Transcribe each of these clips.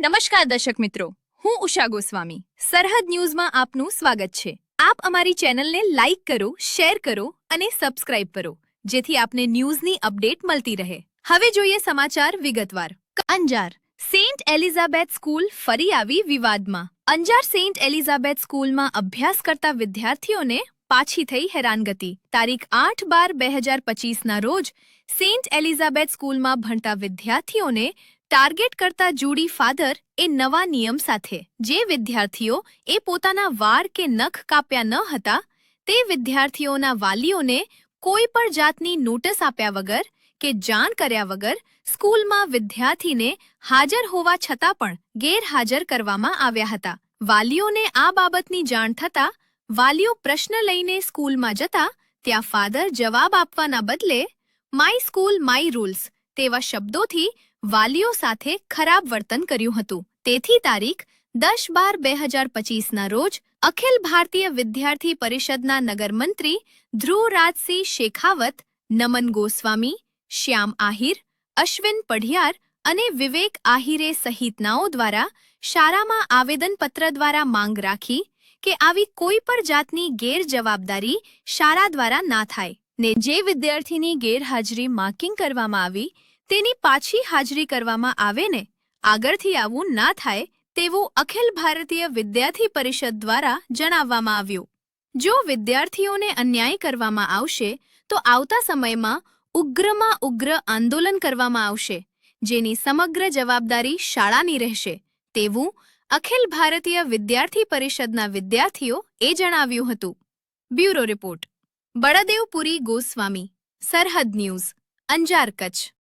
નમસ્કાર દર્શક મિત્રો, હું ઉષા ગોસ્વામી. સરહદ ન્યૂઝમાં આપનું સ્વાગત છે. આપ અમારી ચેનલને લાઇક કરો, શેર કરો અને સબસ્ક્રાઇબ કરો, જેથી આપને ન્યૂઝની અપડેટ મળતી રહે. હવે જોઈએ સમાચાર વિગતવાર. અંજાર, સેન્ટ એલિઝાબેથ સ્કૂલ ફરી આવી વિવાદમાં. અંજાર સેન્ટ એલિઝાબેથ સ્કૂલમાં અભ્યાસ કરતા વિદ્યાર્થીઓને પાછી થઈ હેરાનગતિ. તારીખ આઠ બાર બે હજાર પચીસના રોજ, સેન્ટ એલિઝાબેથ સ્કૂલમાં ભણતા વિદ્યાર્થીઓને ટાર્ગેટ કરતા જુડી ફાધર એ નવા નિયમ સાથે. જે વિદ્યાર્થીઓ એ પોતાના વાળ કે નખ કાપ્યા ન હતા, તે વિદ્યાર્થીઓના વાલીઓને કોઈ પણ જાતની નોટિસ આપ્યા વગર કે જાણ કર્યા વગર સ્કૂલમાં વિદ્યાર્થીને હાજર હોવા છતાં પણ ગેરહાજર કરવામાં આવ્યા હતા. વાલીઓને આ બાબતની જાણ થતાં વાલીઓ પ્રશ્ન લઈને સ્કૂલમાં જતા ત્યાં ફાધર જવાબ આપવાના બદલે, માય સ્કૂલ, માય રૂલ્સ તેવા શબ્દોથી વાલીઓ સાથે ખરાબ વર્તન કર્યું હતું. તેથી તારીખ દસ બાર બે હજાર પચીસના રોજ અખિલ ભારતીય વિદ્યાર્થી પરિષદના નગરમંત્રી ધ્રુવરાજસિંહ શેખાવત, નમન ગોસ્વામી, શ્યામ આહિર, અશ્વિન પઢિયાર અને વિવેક આહિરે સહિતનાઓ દ્વારા શાળામાં આવેદનપત્ર દ્વારા માંગ રાખી કે આવી કોઈ પણ જાતની ગેરજવાબદારી શાળા દ્વારા ના થાય. ને જે વિદ્યાર્થીની ગેરહાજરી માર્કિંગ કરવામાં આવી તેની પાછી હાજરી કરવામાં આવે ને, આગળથી આવું ના થાય તેવું અખિલ ભારતીય વિદ્યાર્થી પરિષદ દ્વારા જણાવવામાં આવ્યું. જો વિદ્યાર્થીઓને અન્યાય કરવામાં આવશે, તો આવતા સમયમાં ઉગ્રમાં ઉગ્ર આંદોલન કરવામાં આવશે, જેની સમગ્ર જવાબદારી શાળાની રહેશે, તેવું અખિલ ભારતીય વિદ્યાર્થી પરિષદના વિદ્યાર્થીઓ એ જણાવ્યું હતું. Bureau report. બળદેવપુરી ગોસ્વામી, સરહદ ન્યૂઝ, અંજાર કચ્છ.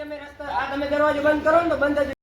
અમે રસ્તા આ તમે દરવાજો બંધ કરો ને તો બંધ જ